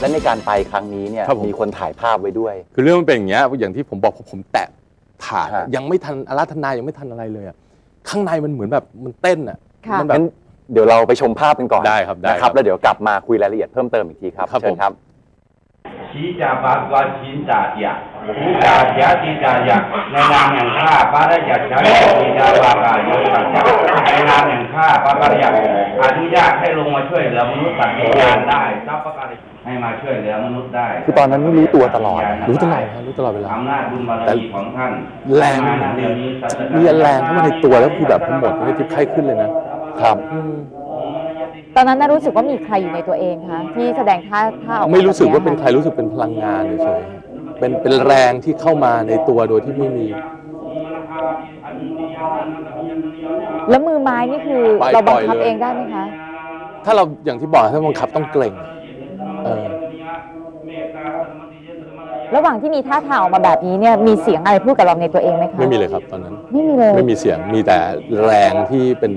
และในการไปครั้งนี้เนี่ยครับผม มีคนถ่ายภาพไว้ด้วย คือเรื่องมันเป็นอย่างเงี้ยอย่างที่ผมบอกผมผมแตะถาดฮะ ยังไม่ทันอาราธนายังไม่ทันอะไรเลยอะข้างในมันเหมือนแบบมันเต้นอะค่ะ มันแบบ งั้นเดี๋ยวเราไปชมภาพกันก่อนได้ครับได้นะคครัรับ แล้วเดี๋ยวกลับมาคุยรายละเอียดเพิ่มเติมอีกทีครับครับเชิผญมครับ ชีจาบาสวาชินจาเดียภูจาเสียจีจาเดียในนามแห่งข้าพระราชาชาชีจาบากาโยตัจจะในนามแห่งข้าพระราชาอนุญาตให้ลงมาช่วยเหลือมนุษย์สัตว์วิญญาณได้ทรัพย์ประการให้มาช่วยเหลือมนุษย์ได้ คือตอนนั้นนี่รู้ตัวตลอดนะรู้ตลอดฮะรู้ตลอดเวลาอำนาจบุญบารมีของท่านแรงมันมีมีแรงเข้ามาในตัวแล้วคือแบบทั้งหมดไม่ทิพไข้ขึ้นเลยนะครับอืม ตอนนั้นน่ารู้สึกว่ามีใครอยู่ในตัวเองคะที่แสดงท่าท่าออกาไม่รู้สึกว่าแบบเป็นยใครรู้สึกเป็นพลังงานเฉยๆเป็นเป็นแรงที่เข้ามาในตัวโดยที่ไม่มี แล้วมือไม้นี่คือปล่อยเราบังคับปล่อยเลย เองได้ไหมคะ ถ้าเราอย่างที่บอกถ้าบังคับต้องเกรงเออระหว่างที่มีท่าทางออกมาแบบนี้เนี่ยมีเสียงอะไรพูดกับเราในตัวเองไหมคะไม่มีเลยครับตอนนั้น ไม่มีเลย ไม่มีเสียงมีแต่แรงที่เป็น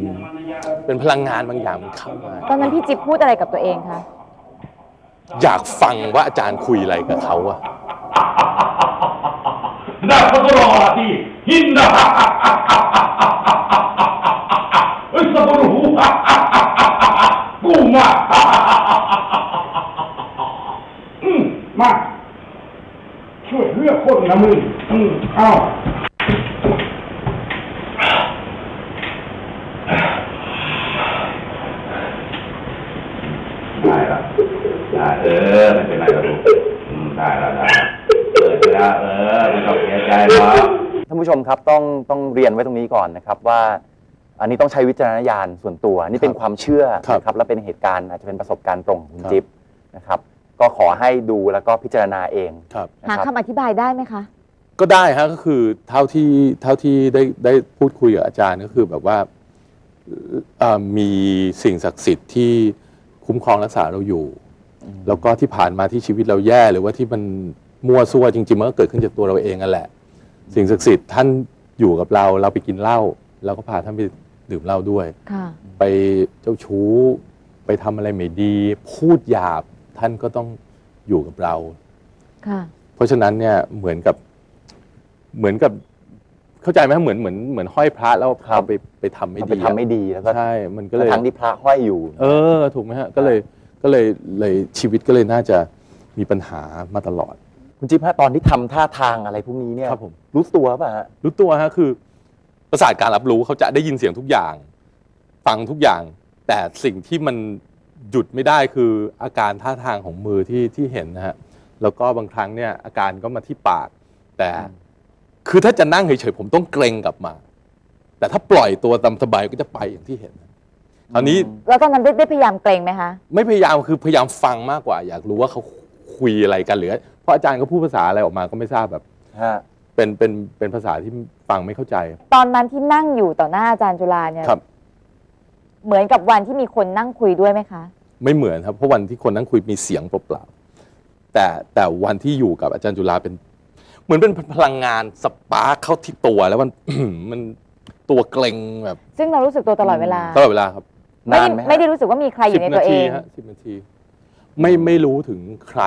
เป็นพลังงานบางอย่างมันเข้ามา ตอนนั้นพี่จิ๊บพูดอะไรกับตัวเองคะ อยากฟังว่าอาจารย์คุยอะไรกับเขาอะน่าพระรอที่หินนะเฮ้ยสับปะรดกูมาอืมมาช่วยเลือกคนนะมึงอืมเอ้าได้ละได้เออไม่เป็นไรหรอกลูกอืมได้ละได้ละเปิดไปแล้วเออไม่ต้องเสียใจหรอก ท่านผู้ชม ครับต้องต้องเรียนไว้ตรงนี้ก่อนนะครับว่า อันนี้ต้องใช้วิจารณญาณส่วนตัว นี่เป็นความเชื่อครับนะครับและเป็นเหตุการณ์อาจจะเป็นประสบการณ์ตรงของคุณครับจิ๊บนะครับ ก็ขอให้ดูแล้วก็พิจารณาเองครับนะหาครับคำอธิบายได้ไหมคะ ก็ได้ฮะก็คือเท่าที่เท่าที่ได้ได้พูดคุยกับอาจารย์ก็คือแบบว่าเอ่อมีสิ่งศักดิ์สิทธิ์ที่คุ้มครองรักษาเราอยู่ แล้วก็ที่ผ่านมาที่ชีวิตเราแย่หรือว่าที่มันมั่วซั่วจริงๆมันก็เกิดขึ้นจากตัวเราเองนั่นแหละ สิ่งศักดิ์สิทธิ์ท่านอยู่กับเราเราไปกินเหล้าเราก็พาท่านไปดื่มเหล้าด้วย ค่ะ ไปเจ้าชู้ ไปทำอะไรไม่ดี พูดหยาบท่านก็ต้องอยู่กับเรา ค่ะ เพราะฉะนั้นเนี่ยเหมือนกับเหมือนกับเข้าใจไหมเหมือนเหมือนเหมือนห้อยพระแล้วครับเอาไปไปทำไม่เอาดีไปทำไม่ดีแล้วก็ใช่มันก็เลย ทั้งที่พระห้อยอยู่ เออ ถูกไหมฮะ ก็เลยก็เลยเลยชีวิตก็เลยน่าจะมีปัญหามาตลอด คุณจิ๊บฮะตอนที่ทำท่าทางอะไรพวกนี้เนี่ยครับผม รู้ตัวป่ะฮะรู้ตัวฮะคือ ประสาทการรับรู้เขาจะได้ยินเสียงทุกอย่าง ฟังทุกอย่าง แต่สิ่งที่มันหยุดไม่ได้คืออาการท่าทางของมือที่ที่เห็นนะฮะแล้วก็บางครั้งเนี่ยอาการก็มาที่ปาก แต่คือถ้าจะนั่งเฉยๆผมต้องเกรงกลับมา แต่ถ้าปล่อยตัวตามสบายก็จะไปอย่างที่เห็นคราวนี้ แล้วตอนนั้นได้ได้พยายามเกรงไหมคะ ไม่พยายามคือพยายามฟังมากกว่า อยากรู้ว่าเขาคุยอะไรกันหรือเพ ราะอาจารย์ก็พูดภาษาอะไรออกมาก็ไม่ทราบแบบฮะ เป็นเป็นเป็นภาษาที่ฟังไม่เข้าใจ ตอนนั้นที่นั่งอยู่ต่อหน้าอาจารย์จุฬาเนี่ยครับ เหมือนกับวันที่มีคนนั่งคุยด้วยไหมคะ ไม่เหมือนครับ เพราะวันที่คนนั่งคุยมีเสียงเปล่าๆแต่แต่วันที่อยู่กับอาจารย์จุฬาเป็น เหมือนเป็นพลังงานสปาร์คเข้าที่ตัวแล้วมัน มันตัวเกรงแบบซึ่งเรารู้สึกตัวตลอดเวลาตลอดเวลาครับ ไม่นานได้ไหมฮะ ไม่ได้รู้สึกว่ามีใครอสิยู่ในนาตัวเอทีง ฮะสิบนาที ไม่ไม่รู้ถึงใคร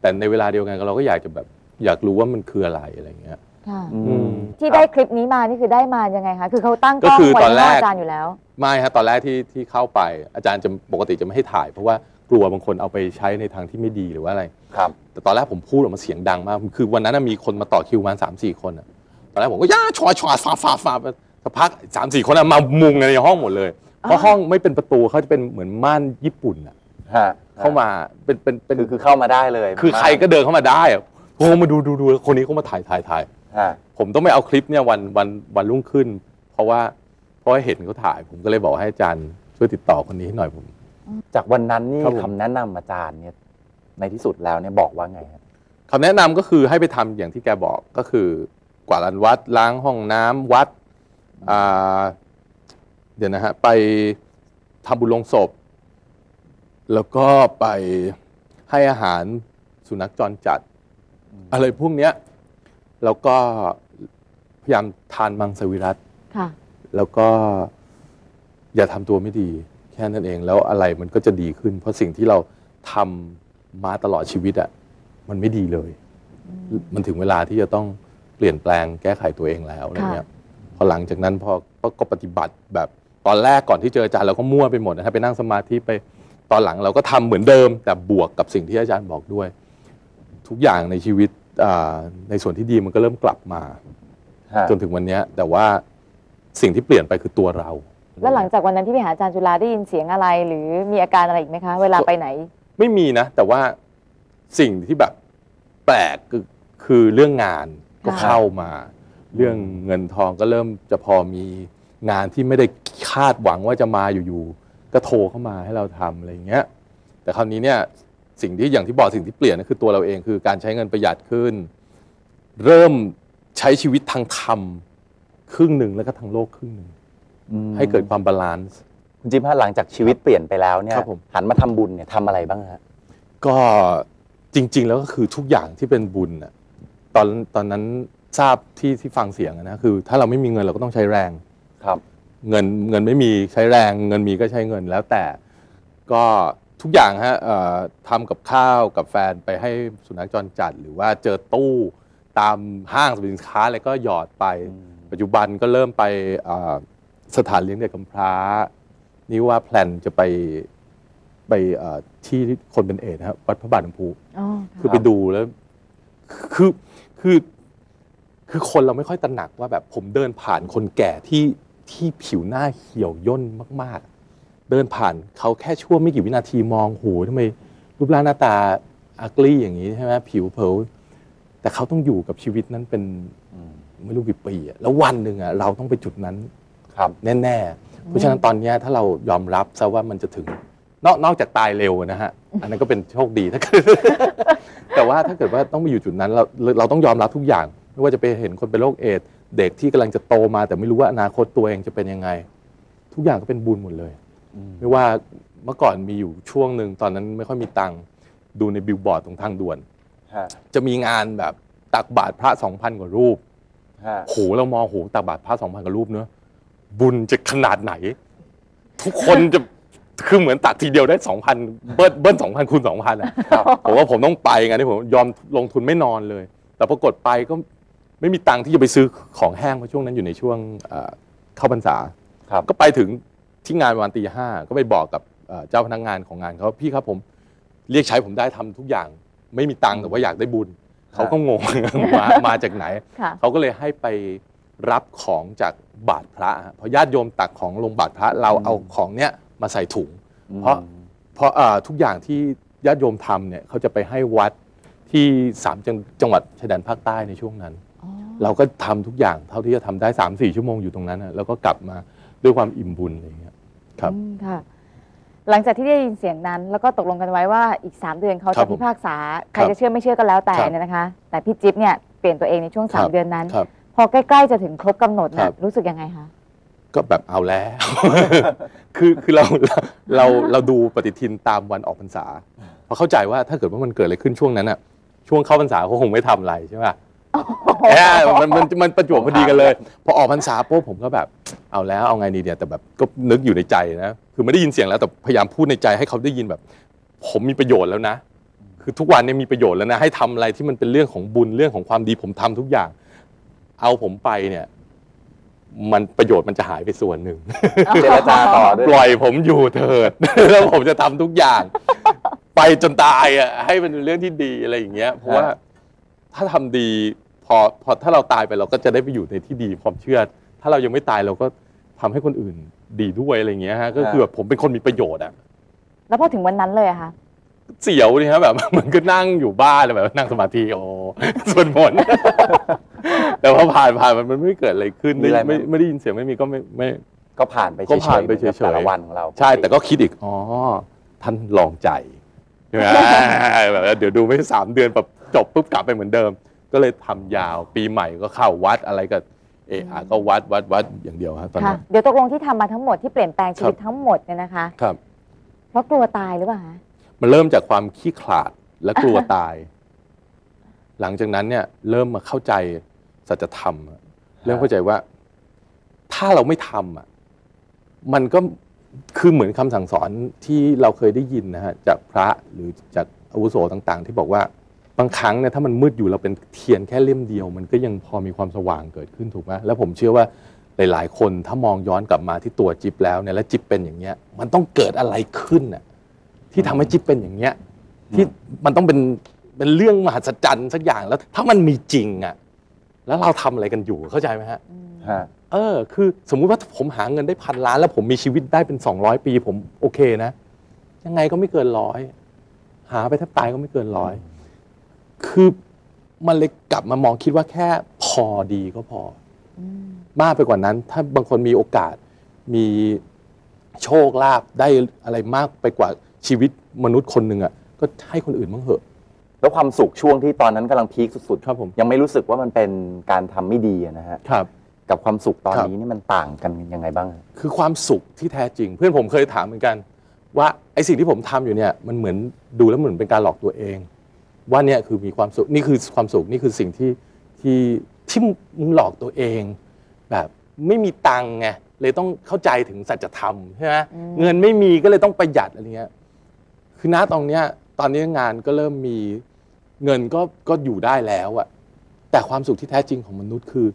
แต่ในเวลาเดียวกันเราก็อยากจะแบบอยากรู้ว่ามันคืออะไรอะไรอย่างเงี้ยค่ะอือืมมที่ได้คลิปนี้มานี่คือได้มายังไงคะคือเขาตั้งกก็ล้องคือไว้ตอนแรกข้างหาอาจารย์อยู่แล้ว ไม่ฮะตอนแรกที่ที่เข้าไปอาจารย์จะปกติจะไม่ให้ถ่าย เพราะว่ากลัวบางคนเอาไปใช้ในทางที่ไม่ดีหรือว่าอะไร ครับแต่ตอนแรกผมพูดออกมาเสียงดังมาก คือวันนั้นนะมีคนมาต่อคิวประมาณสามสี่คนอะตอนแรกผมก็ย่าชอชอฟาฟาฟาสักพักสามสี่คนอะมามุงในห้องหมดเลย เพราะห้องไม่เป็นประตูเขาจะเป็นเหมือนม่านญี่ปุ่นอะฮะ เข้ามาเป็นเป็นเป็นคือคือเข้ามาได้เลยคือใครก็เดินเข้ามาได้อะโอ้มาดูดูดูคนนี้เขามาถ่ายถ่ายถ่ายฮะผมต้องไม่เอาคลิปเนี่ยวันวันวันรุ่งขึ้น เพราะว่าเพราะว่าเห็นเขาถ่าย ผมก็เลยบอกให้อาจารย์ช่วยติดต่อคนนี้ให้หน่อยผม จากวันนั้นนี่ครับผม คำแนะนำอาจารย์เนี่ยในที่สุดแล้วเนี่ยบอกว่าไงครับคำแนะนำก็คือให้ไปทำอย่างที่แกบอกก็คือกวาดลานวัดล้างห้องน้ำวัดอ่าเดี๋ยวนะฮะไปทำบุญลงศพ แล้วก็ไปให้อาหารสุนัขจรจัด อะไรพวกเนี้ยแล้วก็พยายามทานมังสวิรัตค่ะ แล้วก็อย่าทำตัวไม่ดีแค่นั้นเอง แล้วอะไรมันก็จะดีขึ้น เพราะสิ่งที่เราทมาตลอดชีวิตอะมันไม่ดีเลย มันถึงเวลาที่จะต้องเปลี่ยนแปลงแก้ไขตัวเองแล้วอะไรเงี้ยพอหลังจากนั้นพอก็ก็ปฏิบัติแบบตอนแรกก่อนที่เจออาจารย์เราก็มั่วไปหมดนะครับไปนั่งสมาธิไป ตอนหลังเราก็ทำเหมือนเดิม แต่บวกกับสิ่งที่อาจารย์บอกด้วย ทุกอย่างในชีวิตอ่าในส่วนที่ดีมันก็เริ่มกลับมาฮะจนถึงวันเนี้ยแต่ว่าสิ่งที่เปลี่ยนไปคือตัวเรา แล้วหลังจากวันนั้นที่ไปหาอาจารย์จุฬาได้ยินเสียงอะไร หรือมีอาการอะไรอีกไหมคะ เวลาไปไหน ไม่มีนะ แต่ว่าสิ่งที่แบบแปลกคือคือเรื่องงานก็ค่ะเข้ามา เรื่องเงินทองก็เริ่มจะพอมีงานที่ไม่ได้คาดหวังว่าจะมาอยู่ๆ ก็โทรเข้ามาให้เราทำอะไรอย่างเงี้ย แต่คราวนี้เนี่ยสิ่งที่อย่างที่บอกสิ่งที่เปลี่ยนก็คือตัวเราเองคือการใช้เงินประหยัดขึ้น เริ่มใช้ชีวิตทางธรรมครึ่งหนึ่งแล้วก็ทางโลกครึ่งหนึ่งอืมให้เกิดความบาลานซ์ คุณจิ๊บฮะหลังจากชีวิตเปลี่ยนไปแล้วเนี่ยครับผม หันมาทำบุญเนี่ยทำอะไรบ้างฮะก็จริง ๆ แล้วก็คือทุกอย่างที่เป็นบุญน่ะตอนตอนนั้นทราบที่ที่ฟังเสียงอะนะคือ ถ้าเราไม่มีเงินเราก็ต้องใช้แรง ครับ เงินเงินไม่มีใช้แรงเงินมีก็ใช้เงินแล้วแต่ก็ทุกอย่างฮะเอ่อทำกับข้าวกับแฟนไปให้สุนัขจรจัด หรือว่าเจอตู้ตามห้างสรรพสินค้าอะไรก็หยอดไป ปัจจุบันก็เริ่มไปเอ่อสถานเลี้ยงเด็กกำพร้า นี่ว่าแพลนจะไปไปเอ่อที่คนเป็นเอดส์นะครับวัดพระบาทน้ำพุอ๋อคือไปดูแล้ว คือคือคือคนเราไม่ค่อยตระหนักว่าแบบผมเดินผ่านคนแก่ที่ ที่ผิวหน้าเหี่ยวย่นมากๆ เดินผ่านเขาแค่ชั่วไม่กี่วินาทีมองโหทำไมรูปร่างหน้าตาอักลี่อย่างนี้ใช่ไหมผิวเผลอแต่เขาต้องอยู่กับชีวิตนั้นเป็นอืมไม่รู้กี่ปีอะแล้ววันหนึ่งอะเราต้องไปจุดนั้นครับแน่ๆเพราะฉะนั้นตอนเนี้ยถ้าเรายอมรับซะว่ามันจะถึงนอกนอกจากตายเร็วนะฮะ อันนั้นก็เป็นโชคดีถ้าเกิดแต่ว่าถ้าเกิดว่าต้องไปอยู่จุดนั้นเราเราต้องยอมรับทุกอย่าง ไม่ว่าจะไปเห็นคนเป็นโรคเอดส์ เด็กที่กำลังจะโตมา แต่ไม่รู้ว่าอนาคตตัวเองจะเป็นยังไง ทุกอย่างก็เป็นบุญหมดเลยอืมไม่ว่าเมื่อก่อนมีอยู่ช่วงหนึ่งตอนนั้นไม่ค่อยมีตังค์ดูในบิลบอร์ดตรงทางด่วนฮะจะมีงานแบบตักบาตรพระสองพันกว่ารูปฮะโหเรามองโหตักบาตรพระสองพันกว่ารูปเนอะบุญจะขนาดไหน ทุกคนจะคือเหมือนตักทีเดียวได้สองพันเบิ้ลเบิ้ลสองพันคูณสองพันอะผมว่าผมต้องไปไงที่ผมยอมลงทุนไม่นอนเลย แต่ปรากฏไปก็ ไม่มีตังค์ที่จะไปซื้อของแห้งเพราะช่วงนั้นอยู่ในช่วงเอ่อเข้าพรรษา ครับ ก็ไปถึงที่งานประมาณตีห้าก็ไปบอกกับเอ่อเจ้าพนักงานของงานเขาพี่ครับผมเรียกใช้ผมได้ทำทุกอย่าง ไม่มีตังค์แต่ว่าอยากได้บุญเขาก็งง มามาจากไหน ค่ะ เขาก็เลยให้ไปรับของจากบาทพระฮะพอญาติโยมตักของลงบาทพระเราเอาของเนี้ยมาใส่ถุง เพราะ เพราะอ่าทุกอย่างที่ญาติโยมทำเนี่ยเขาจะไปให้วัดที่สามจังจังหวัดชายแดนภาคใต้ในช่วงนั้นอ๋อ เราก็ทำทุกอย่างเท่าที่จะทำได้3ามสี่ชั่วโมงอยู่ตรงนั้นนะแล้วก็กลับมาด้วยความอิ่มบุญอะไรอย่างเงี้ยครับอืมค่ะ หลังจากที่ได้ยินเสียงนั้น แล้วก็ตกลงกันไว้ว่าอีก3เดือนเขาครัจะบผมพิพากษาใครครับจะเชื่อไม่เชื่อก็แล้วแต่ครับเนี่ยนะคะ แต่พี่จิ๊บเนี่ยเปลี่ยนตัวเองในช่วงครับ3เดือนนั้นครับพอใกล้ๆจะถึงครบกำหนดครัน่ะบรู้สึกยังไงคะก็แบบเอาแล้ว คือคือเราเราเราเราดูปฏิทินตามวันออกพรรษาเพราะเข้าใจว่าถ้าเกิดว่ามันเกิดอะไรขึ้นช่วงนั้นอะช่วงเข้าพรรษาเขาคงไม่ทำอะไรใช่ป่ะ แหมมันมันมันประจวบพอดีกันเลย พอออกพรรษาปุ๊บผมก็แบบ เอาแล้วเอาไงดีเนี่ยแต่แบบก็นึกอยู่ในใจนะคือไม่ได้ยินเสียงแล้วแต่พยายามพูดในใจให้เขาได้ยินแบบ ผมมีประโยชน์แล้วนะ คือทุกวันเนี่ยมีประโยชน์แล้วนะให้ทำอะไรที่มันเป็นเรื่องของบุญเรื่องของความดีผมทำทุกอย่าง เอาผมไปเนี่ย มันประโยชน์มันจะหายไปส่วนหนึ่ง เจรจาต่อด้วยปล่อยผมอยู่เถิด แล้วผมจะทำทุกอย่าง ไปจนตายอะให้มันเป็นเรื่องที่ดีอะไรอย่างเงี้ยเพราะว่า ถ้าทำดีพอพอถ้าเราตายไปเราก็จะได้ไปอยู่ในที่ดีความเชื่อ ถ้าเรายังไม่ตายเราก็ทำให้คนอื่นดีด้วยอะไรอย่างเงี้ยฮะก็คือแบบผมเป็นคนมีประโยชน์อะแล้วพอถึงวันนั้นเลยอะคะเสียวนี่ฮะแบบเหมือนก็นั่งอยู่บ้านแบบนั่งสมาธิโอ้สวดมนต์ แต่พอผ่านผ่านมันมันไม่เกิดอะไรขึ้นมีอะไรไหม ไม่ไม่ได้ยินเสียงไม่มีก็ไม่ไม่ ก็ผ่านไปก็ผ่านไปหมือกับเฉยๆแต่ละวันของเราใช่แต่ก็คิดอีกอ๋อท่านลองใจใช่ไหม แบบว่าเดี๋ยวดูไม่สามเดือนแบบ จบปุ๊บกลับไปเหมือนเดิม ก็เลยทำยาวปีใหม่ก็เข้าวัดอะไรก็เอออะก็วัดวัดวัดอย่างเดียวครับตอนค่ะนั้นเดี๋ยวตกลงที่ทำมาทั้งหมดที่เปลี่ยนแปลงชีวิตครับทั้งหมดเนี่ยนะคะ ครับ เพราะกลัวตายหรือเปล่าคะมันเริ่มจากความขี้ขลาดและกลัวตาย หลังจากนั้นเนี่ย เริ่มมาเข้าใจสัจธรรมอะเริ่มเข้าใจว่า ถ้าเราไม่ทำอะ มันก็คือเหมือนคำสั่งสอนที่เราเคยได้ยินนะฮะจากพระหรือจากอาวุโสต่าง ๆ ที่บอกว่า บางครั้งเนี่ยถ้ามันมืดอยู่เราเป็นเทียนแค่เล่มเดียว มันก็ยังพอมีความสว่างเกิดขึ้นถูกไหมแล้วผมเชื่อว่าหลาย ๆ คนถ้ามองย้อนกลับมาที่ตัวจิ๊บแล้วเนี่ยแล้วจิ๊บเป็นอย่างเงี้ย มันต้องเกิดอะไรขึ้นน่ะที่ทำให้จิ๊บเป็นอย่างเงี้ย ที่มันต้องเป็นเป็นเรื่องมหัศจรรย์สักอย่างแล้วถ้ามันมีจริงอะแล้วเราทำอะไรกันอยู่เข้าใจไหมฮะ ฮะ เออคือสมมุติว่าผมหาเงินได้พันล้าน แล้วผมมีชีวิตได้เป็น200ปี ผมโอเคนะ ยังไงก็ไม่เกินร้อยหาไปแทบตายก็ไม่เกินร้อย คือมันเลยกลับมามองคิดว่าแค่พอดีก็พออมากไปกว่านั้น ถ้าบางคนมีโอกาสมีโชคลาภได้อะไรมากไปกว่าชีวิตมนุษย์คนหนึ่งอะก็ให้คนอื่นบ้างเหอะ แล้วความสุขช่วงที่ตอนนั้นกำลังพีคสุดครับผมๆยังไม่รู้สึกว่ามันเป็นการทำไม่ดีอะนะฮะ ครับ กับความสุขตอนครับ นี้นี่มันต่างกันยังไงบ้างคือความสุขที่แท้จริง เพื่อนผมเคยถามเหมือนกัน ว่าไอ้สิ่งที่ผมทำอยู่เนี่ยมันเหมือนดูแล้วเหมือนเป็นการหลอกตัวเอง ว่าเนี่ยคือมีความสุขนี่คือความสุขนี่คือสิ่งที่ที่ที่มึงหลอกตัวเอง แบบไม่มีตังค์ไงเลยต้องเข้าใจถึงสัจธรรมใช่ไหมเงินไม่มีก็เลยต้องประหยัดอะไรเงี้ยคือณตรงเนี้ยตอนนี้งานก็เริ่มมีเงินก็ก็อยู่ได้แล้วอะแต่ความสุขที่แท้จริงของมนุษย์คือ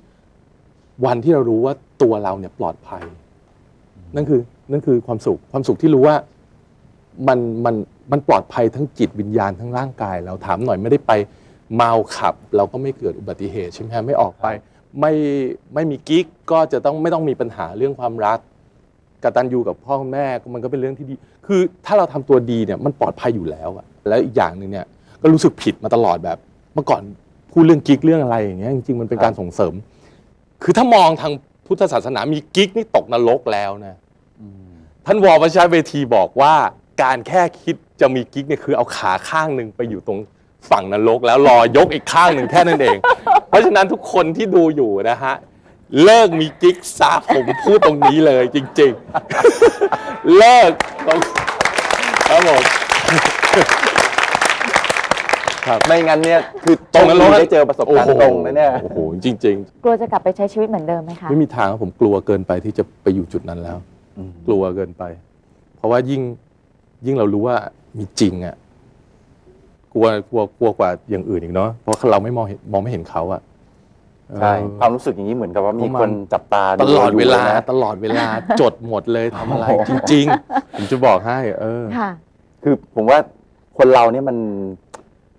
วันที่เรารู้ว่าตัวเราเนี่ยปลอดภัย นั่นคือนั่นคือความสุขความสุขที่รู้ว่ามันมัน มันปลอดภัยทั้งจิตวิญญาณทั้งร่างกาย เราถามหน่อยไม่ได้ไปเมาขับ เราก็ไม่เกิดอุบัติเหตุใช่ไหมฮะไม่ออกไป ไม่ไม่มีกิ๊กก็จะต้องไม่ต้องมีปัญหาเรื่องความรักกตัญญูกับพ่อคุณแม่มันก็เป็นเรื่องที่ดี คือถ้าเราทำตัวดีเนี่ยมันปลอดภัยอยู่แล้วอะแล้วอีกอย่างหนึ่งเนี่ยก็รู้สึกผิดมาตลอดแบบ เมื่อก่อนพูดเรื่องกิ๊กเรื่องอะไรอย่างเงี้ยจริงๆมันเป็นการส่งเสริม คือถ้ามองทางพุทธศาสนามีกิ๊กนี่ตกนรกแล้วนะท่านวอประชาเวทีบอกว่าการแค่คิด จะมีกิ๊กเนี่ยคือเอาขาข้างหนึ่งไปอยู่ตรงฝั่งนรกแล้วรอยกอีกข้างหนึ่งแค่นั้นเอง เพราะฉะนั้นทุกคนที่ดูอยู่นะฮะเลิกมีกิ๊กซะผมพูดตรงนี้เลยจริง ๆ เลิกตรงครับผมไม่งั้นเนี่ยคือตรงนั้นโชคเราดีได้เจอประสบการณ์ตรงนะเนี่ยโอ้โหจริงกลัวจะกลับไปใช้ชีวิตเหมือนเดิมไหมคะๆไม่มีทางครับผมกลัวเกินไปที่จะไปอยู่จุดนั้นแล้วกลัวเกินไป เพราะว่ายิ่งยิ่งเรารู้ว่า มีจริงอะกลัวกลัวกลัวกว่าอย่างอื่นอีกเนาะเพราะเราไม่มองเห็นมองไม่เห็นเขาอะใช่เออ ความรู้สึกอย่างนี้เหมือนกับว่ามีประมาณคนจับตาตลอดเวลายู่นะตลอดเวลาจดหมดเลยทำอะไรจริงๆ ผมจะบอกให้ เออ ค่ะ คือผมว่าคนเราเนี่ยมัน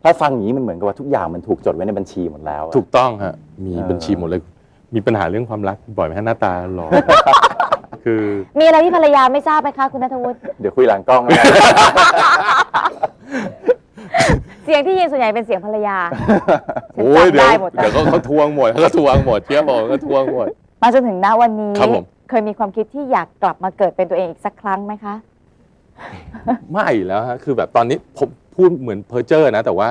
ถ้าฟังอย่างนี้มันเหมือนกับว่าทุกอย่างมันถูกจดไว้ในบัญชีหมดแล้วอะ ถูกต้องฮะมีเออ บัญชีหมดเลย มีปัญหาเรื่องความรักบ่อยไหมฮะหน้าตาหล่อ คือ มีอะไรที่ภรรยาไม่ทราบไหมคะคุณนัทวุฒิเดี๋ยวคุยหลังกล้องนะเสียงที่ยินส่วนใหญ่เป็นเสียงภรรยาฉันโอ้ยจำเดี๋ยวได้หมดเดี๋ยวเขาเขาทวงหมดเขาทวงหมดเชื่อบอกเขาทวงหมด มาจนถึงณวันนี้ ครับผม เคยมีความคิดที่อยากกลับมาเกิดเป็นตัวเองอีกสักครั้งไหมคะ ไม่แล้วฮะคือแบบตอนนี้ผมพูดเหมือนเพอร์เจอร์นะ แต่ว่า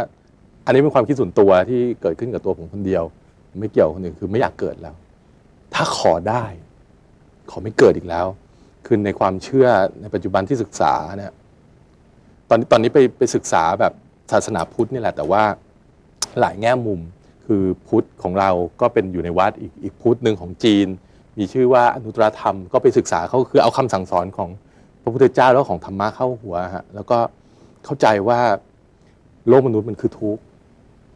อันนี้เป็นความคิดส่วนตัวที่เกิดขึ้นกับตัวผมคนเดียว ไม่เกี่ยวกับคนอื่นคือไม่อยากเกิดแล้ว ถ้าขอได้ ขอไม่เกิดอีกแล้ว คือในความเชื่อในปัจจุบันที่ศึกษาเนี่ยตอนนี้ตอนนี้ไปไปศึกษาแบบศาสนาพุทธนี่แหละ แต่ว่าหลายแง่มุมคือพุทธของเราก็เป็นอยู่ในวัดอีกอีกพุทธหนึ่งของจีน มีชื่อว่าอนุตรธรรมก็ไปศึกษาเขาคือเอาคำสั่งสอนของพระพุทธเจ้าแล้วของธรรมะเข้าหัวฮะแล้วก็เข้าใจว่าโลกมนุษย์มันคือทุกข์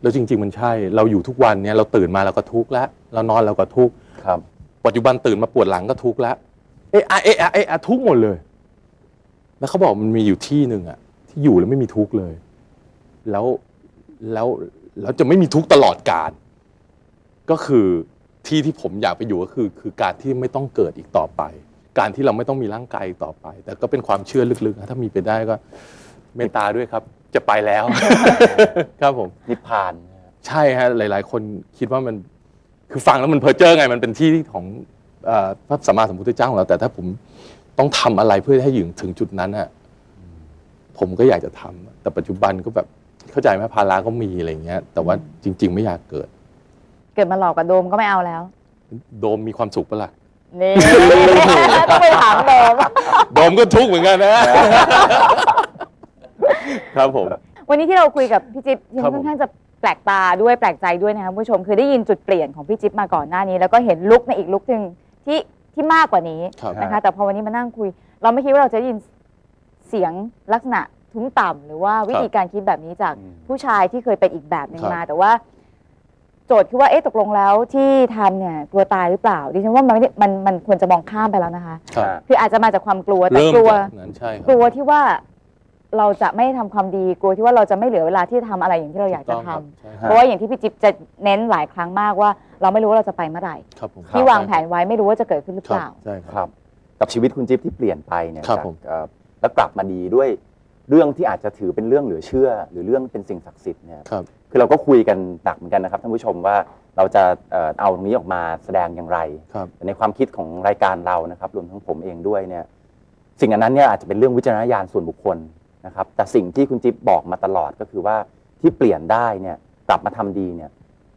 แล้วจริง ๆ มันใช่ เราอยู่ทุกวันเนี่ยเราตื่นมาเราก็ทุกข์แล้ว เรานอนเราก็ทุกข์ครับ ปัจจุบันตื่นมาปวดหลังก็ทุกข์แล้วเอะอะเอะอะเอะอะทุกข์หมดเลย แล้วเขาบอกมันมีอยู่ที่หนึ่งอะที่อยู่แล้วไม่มีทุกข์เลย แล้วแล้วแล้วจะไม่มีทุกข์ตลอดกาลก็คือที่ที่ผมอยากไปอยู่ก็คือคือการที่ไม่ต้องเกิดอีกต่อไป การที่เราไม่ต้องมีร่างกายอีกต่อไป แต่ก็เป็นความเชื่อลึกๆนะถ้ามีไปได้ก็เมตตาด้วยครับ จะไปแล้ว ครับผม นิพพานนะครับใช่ฮะหลาย ๆ คนคิดว่ามัน คือฟังแล้วมันเพอเจอร์ไงมันเป็นที่ของเอ่อพระสัมมาสัมพุทธเจ้าของเรา แต่ถ้าผมต้องทำอะไรเพื่อให้ถึงถึงจุดนั้นฮะผมก็อยากจะทำแต่ปัจจุบันก็แบบเข้าใจไหมภาระก็มีอะไรอย่างเงี้ย แต่ว่าจริง ๆ ไม่อยากเกิด เกิดมาหลอกกับโดมก็ไม่เอาแล้ว โดมมีความสุขปะล่ะนี่ต้องไปถามโดมโดมก็ทุกข์เหมือนกันนะ ครับผม วันนี้ที่เราคุยกับพี่จิ๊บยังครับผมค่อนข้างจะ แปลกตาด้วยแปลกใจด้วยนะคะคุณผู้ชมคือได้ยินจุดเปลี่ยนของพี่จิ๊บมาก่อนหน้านี้ แล้วก็เห็นลุกในอีกลุกหนึ่งที่ที่มากกว่านี้ครับ นะคะแต่พอวันนี้มานั่งคุย เราไม่คิดว่าเราจะได้ยินเสียงลักษณะทุ้มต่ำหรือว่าวิธีการคิดแบบนี้จากอืมผู้ชายที่เคยเป็นอีกแบบหนึ่งครับ มา แต่ว่า โจทย์คือว่าเอ๊ะตกลงแล้วที่ทำเนี่ยกลัวตายหรือเปล่าดิฉันว่ามันไม่ได้มันมันควรจะมองข้ามไปแล้วนะคะ ครับคืออาจจะมาจากความกลัวแต่เริ่มกลัว จากนั้นใช่คกลัรับวที่ว่า เราจะไม่ทำความดีกลัวที่ว่าเราจะไม่เหลือเวลาที่จะทำอะไรอย่างที่เราอยากจะถูทำต้องครับใช่เพราะว่าอย่างที่พี่จิ๊บจะเน้นหลายครั้งมากว่า เราไม่รู้ว่าเราจะไปเมื่อไหร่ครับผมที่วางแผนไว้ไม่รู้ว่าจะเกิดขึ้นหรือคเปรับล่า ใช่คครับ รับ กับชีวิตคุณจิ๊บที่เปลี่ยนไปเนี่ยครับจากผม เอ่อแล้วกลับมาดีด้วยเรื่องที่อาจจะถือเป็นเรื่องเหลือเชื่อ หรือเรื่องเป็นสิ่งศักดิ์สิทธิ์เนี่ยครับ คือเราก็คุยกันหนักเหมือนกันนะครับท่านผู้ชมว่าเราจะเอ่อเอาตรงนี้ออกมาแสดงอย่างไรครับ แต่ในความคิดของรายการเรานะครับรวมทั้งผมเองด้วยเนี่ยสิ่งอันนั้นเนี่ยอาจจะเป็นเรื่องวิจารณญาณส่วนบุคคล นะครับแต่สิ่งที่คุณจิ๊บบอกมาตลอดก็คือว่าที่เปลี่ยนได้เนี่ยกลับมาทำดีเนี่ย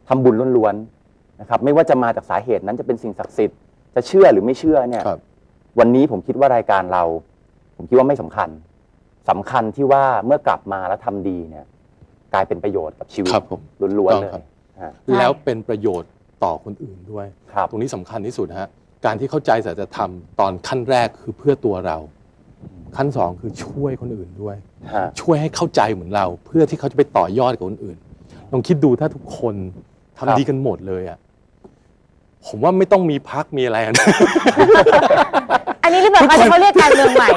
ทำบุญล้วนๆนะครับไม่ว่าจะมาจากสาเหตุนั้นจะเป็นสิ่งศักดิ์สิทธิ์จะเชื่อหรือไม่เชื่อเนี่ยครับ วันนี้ผมคิดว่ารายการเรา ผมคิดว่าไม่สำคัญสำคัญที่ว่าเมื่อกลับมาแล้วทำดีเนี่ยกลายเป็นประโยชน์กับชีวิตครับผม ล้วนๆต้องเลยครับ ฮะใช่แล้วเป็นประโยชน์ต่อคนอื่นด้วย ครับ ตรงนี้สำคัญที่สุดฮะการที่เข้าใจสัจธรรมตอนขั้นแรกคือเพื่อตัวเรา ขั้นสองคือช่วยคนอื่นด้วย ฮะช่วยให้เข้าใจเหมือนเรา เพื่อที่เขาจะไปต่อยอดกับคนอื่นลองคิดดูถ้าทุกคนทำครับดีกันหมดเลยอะผมว่าไม่ต้องมีพักมีอะไรอะนะ อันนี้ที่แบบว่าเขาเรียกการเมืองใหม่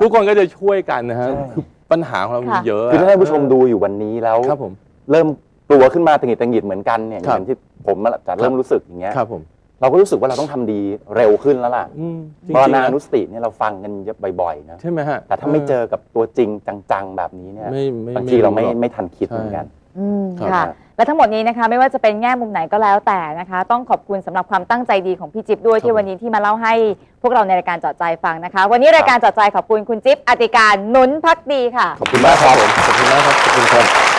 ทุกคนก็จะช่วยกันนะฮะใช่ คือปัญหาของเรามีค่ะ เยอะคือถ้าท่านผู้ชมดูอยู่วันนี้แล้ว ครับผม เริ่มกลัวขึ้นมาตังหงิดตังหงิดเหมือนกันเนี่ยอครับย่างที่ผมจะเริ่มรู้สึกอย่างเงี้ยครับผม เราก็รู้สึกว่าเราต้องทำดีเร็วขึ้นแล้วล่ะอืมจริงเพราะๆนานะนุสติเนี่ยเราฟังกันเยอะบ่อยๆนะใช่ไหมฮะแต่ถ้าไม่เจอกับตัวจริงจังๆแบบนี้เนี่ยไม่ไม่บางทีเราไม่หอก ไม่ทันคิดเหมือนกัน อืมครับ ค่ะ และทั้งหมดนี้นะคะ ไม่ว่าจะเป็นแง่มุมไหนก็แล้วแต่นะคะ ต้องขอบคุณสำหรับความตั้งใจดีของพี่จิ๊บด้วยครับที่วันนี้ที่มาเล่าให้พวกเราในรายการเจอดใจฟังนะคะ วันนี้รายการเจอดใจขอบคุณคุณจิ๊บอติการหนุนพักดีค่ะ ขอบคุณมากครับขอบคุณมากครับขอบคุณครับ